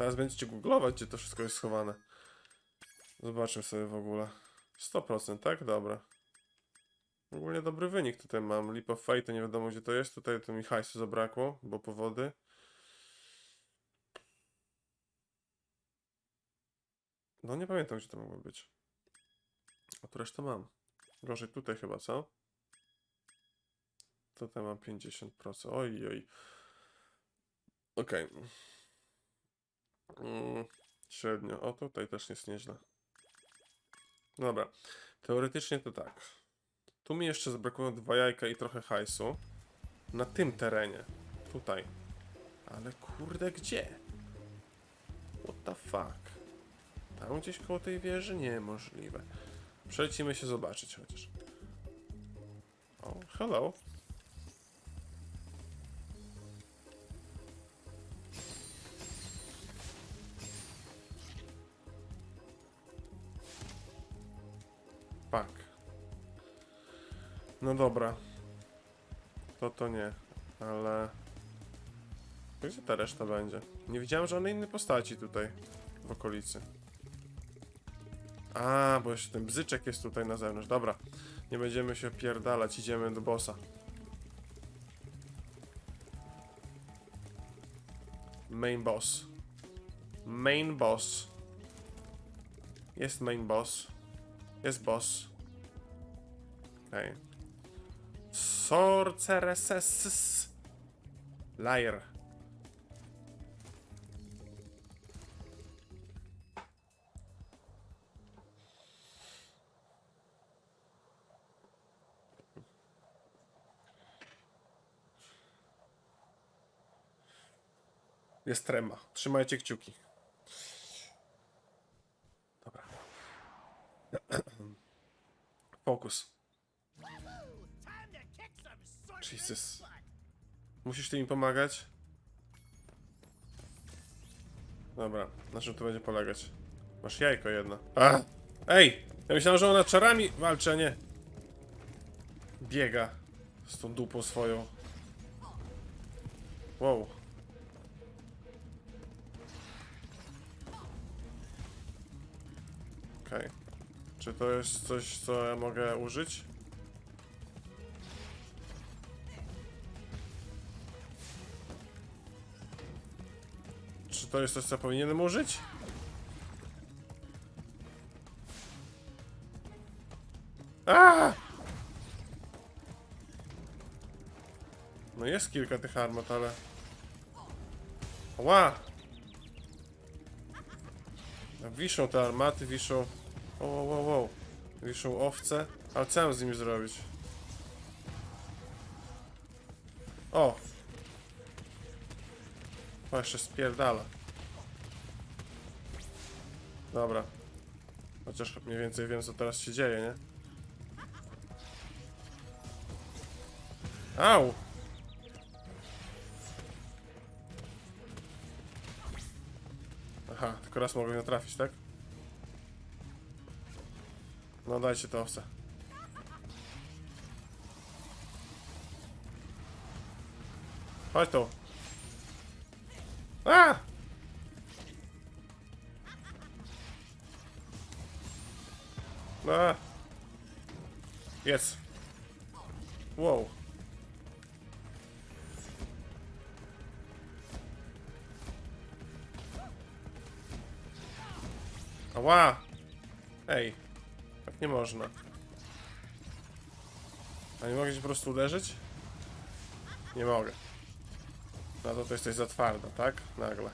Zaraz będziecie googlować, gdzie to wszystko jest schowane. Zobaczmy sobie w ogóle. 100%, tak? Dobra. Ogólnie dobry wynik tutaj mam. Leap of Fate, nie wiadomo gdzie to jest. Tutaj to mi hajsu zabrakło, bo powody. No nie pamiętam gdzie to mogło być. A tu resztę mam. Gorzej tutaj chyba, co? Tutaj mam 50%. Oj, oj. Okej. Mm, średnio. O, tutaj też jest nieźle. Dobra. Teoretycznie to tak. Tu mi jeszcze zabrakło dwa jajka i trochę hajsu. Na tym terenie. Tutaj. Ale kurde, gdzie? What the fuck? Tam gdzieś koło tej wieży? Niemożliwe. Przelecimy się zobaczyć chociaż. O, hello. No dobra. To to nie, ale... Gdzie ta reszta będzie? Nie widziałem żadnej innej postaci tutaj, w okolicy. A, bo jeszcze ten bzyczek jest tutaj na zewnątrz. Dobra, nie będziemy się pierdalać, idziemy do bossa. Main boss. Main boss. Jest main boss. Jest boss. Okej. Okay. Sorceresses. Liar. Jest trema. Trzymajcie kciuki. Dobra. Fokus. Jesus. Musisz ty mi pomagać? Dobra, na czym to będzie polegać? Masz jajko jedno. A! Ej! Ja myślałem, że ona czarami walczy, a nie. Biega. Z tą dupą swoją. Wow. Okej. Czy to jest coś, co ja mogę użyć? Czy to jest coś, co powinienem użyć? A! No jest kilka tych armat, ale... Ła! Wiszą te armaty, wiszą... O, wow, wow, wow. Wiszą owce. Ale co mam z nimi zrobić? O! O, jeszcze spierdala. Dobra. Chociaż mniej więcej wiem, co teraz się dzieje, nie? Au! Aha, tylko raz mogę ją trafić, tak? No dajcie to owce. Chodź tu. A! A! Jest. Wow. Ała! Ej. Tak nie można. A nie mogę się po prostu uderzyć? Nie mogę. No to to jesteś za twarda, tak? Nagle.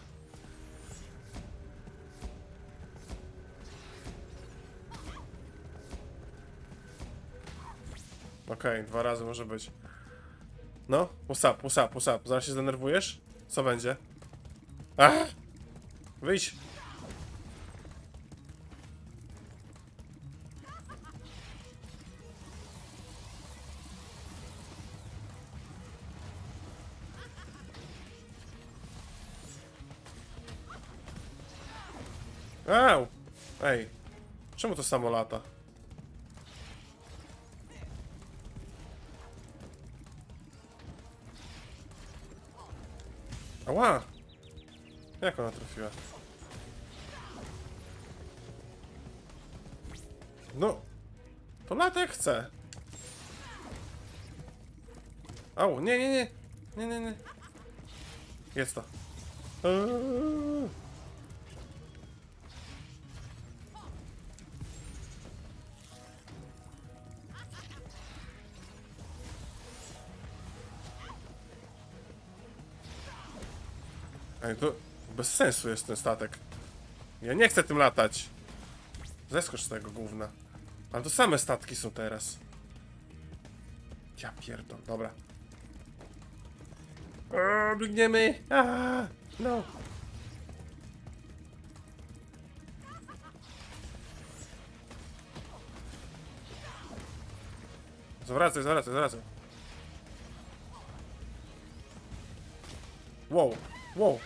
Okej, dwa razy może być. No, usap, usap, usap. Zaraz się zdenerwujesz? Co będzie? A! Wyjdź! Au! Ej, czemu to samo lata? Ała! Jak ona trafiła? No. To lata jak chce. Au, nie, nie, nie. Nie, nie, nie. Jest to. Eee. To bez sensu jest ten statek. Ja nie chcę tym latać. Zeskocz z tego gówna. Ale to same statki są teraz. Ja pierdol, dobra. O, biegniemy! Aaaa! No! Zawracaj, zawracaj, zawracaj. Wow, wow.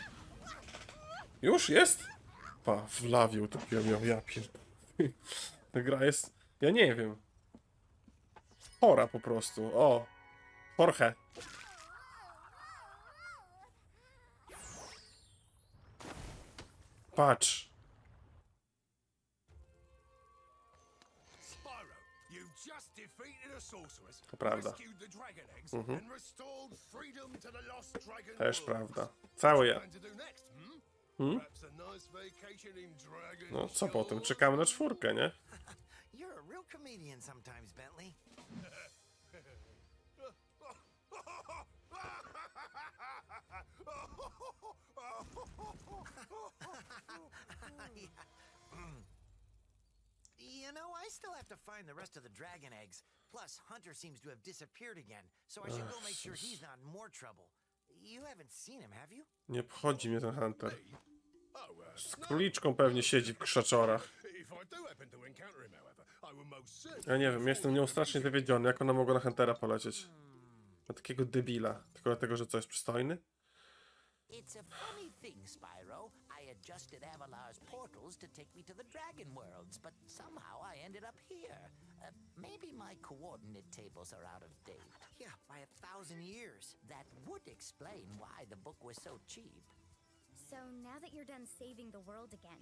Już jest? Pa, w lawie utopiłem ją, ja pierdolę. Ta gra jest... Ja nie wiem. Chora po prostu, o. Jorge. Patrz. To prawda. dragon Też prawda. Całe ja. Hmm? No co potem? Czekamy na czwórkę, nie? You're a real comedian sometimes, Bentley. You know, I still have to find the rest of the dragon eggs. Plus, Hunter seems to have disappeared again, so I should go make sure he's not in more trouble. You haven't seen him, have you? Nie obchodzi mnie ten Hunter. Z króliczką pewnie siedzi w krzaczorach. Ja nie wiem, jestem nią strasznie dowiedziony, jak ona mogła na Huntera polecieć. Na takiego debila. Tylko dlatego, że co jest przystojny? It's a funny thing, Spyro. I adjusted Avalar's portals to take me to the Dragon Worlds, but somehow I ended up here. Uh, maybe my coordinate tables are out of date. Yeah, by a thousand years. That would explain why the book was so cheap. So now that you're done saving the world again,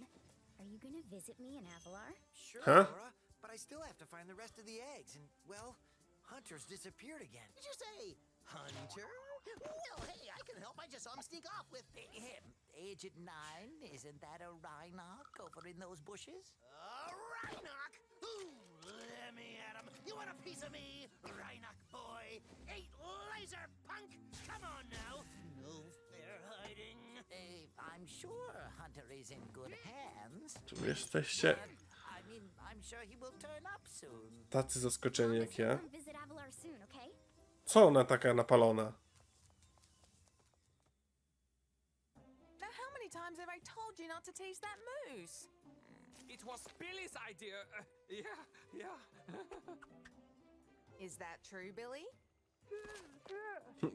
are you gonna visit me in Avalar? Sure, Huh? Laura, but I still have to find the rest of the eggs, and, well, Hunter's disappeared again. Did you say Hunter? Well, hey, I can help. I just saw him sneak off with him. Agent Nine, isn't that a Rhinoc over in those bushes? A Rhinoc? Ooh, let me at him. You want a piece of me, Rhinoc boy? Eight laser punk! Come on now. I'm sure Hunter is in good hands. Wy jesteście I mean, I'm sure he will turn up soon. tacy zaskoczeni jak ja? come visit Avalar soon, okay? Co ona taka napalona? Now, how many times have I told you not to tease that moose? It was Billy's idea. Uh, yeah, yeah. Is that true, Billy?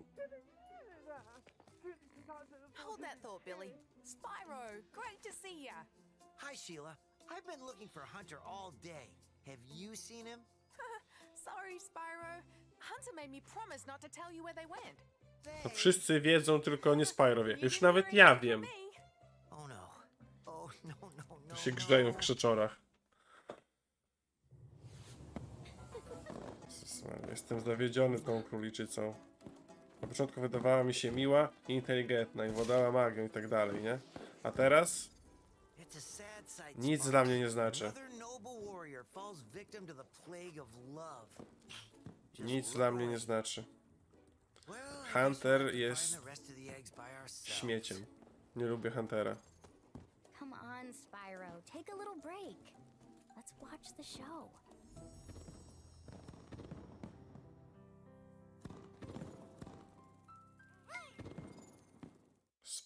Hold that thought, Billy. Spyro, great to see ya. Hi, Sheila. I've been looking for Hunter all day. Have you seen him? Sorry, Spyro. Hunter made me promise not to tell you where they went. To wszyscy wiedzą, tylko nie Spyro wie. Już nawet ja wiem. Oh no. Oh no no no. się grzeją w krzeczorach. Jestem zawiedziony tą króliczycą. Na początku wydawała mi się miła i inteligentna i władała magią i tak dalej, nie? A teraz nic dla mnie nie znaczy. Love. Just Nic dla mnie nie znaczy. Hunter jest. Śmieciem. Nie lubię Huntera. Come on, Spyro. Take a little break. Let's watch the show.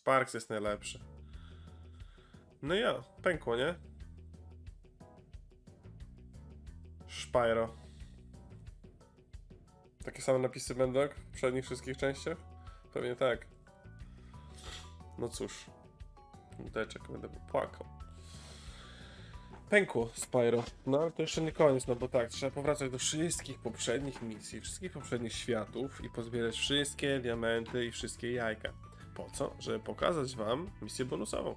Sparks jest najlepszy. No ja, pękło, nie? Spyro. Takie same napisy będą jak w poprzednich wszystkich częściach? Pewnie tak. No cóż. Deczek będę płakał. Pękło Spyro. No ale to jeszcze nie koniec, no bo tak, trzeba powracać do wszystkich poprzednich misji, wszystkich poprzednich światów i pozbierać wszystkie diamenty i wszystkie jajka. Po co? Żeby pokazać wam misję bonusową.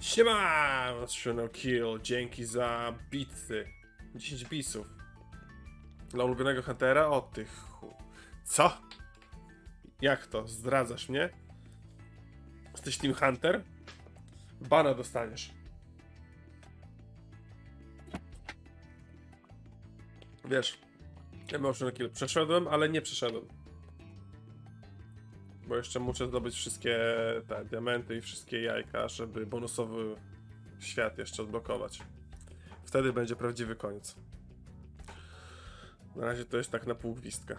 Siema! National Kill, dzięki za bity. 10 bisów. Dla ulubionego Huntera? O tych. Co? Jak to? Zdradzasz mnie? Jesteś Team Hunter? Bana dostaniesz. Wiesz, Emotional Kill przeszedłem, ale nie przeszedłem. Bo jeszcze muszę zdobyć wszystkie te diamenty i wszystkie jajka, żeby bonusowy świat jeszcze odblokować. Wtedy będzie prawdziwy koniec. Na razie to jest tak na pół gwizdka.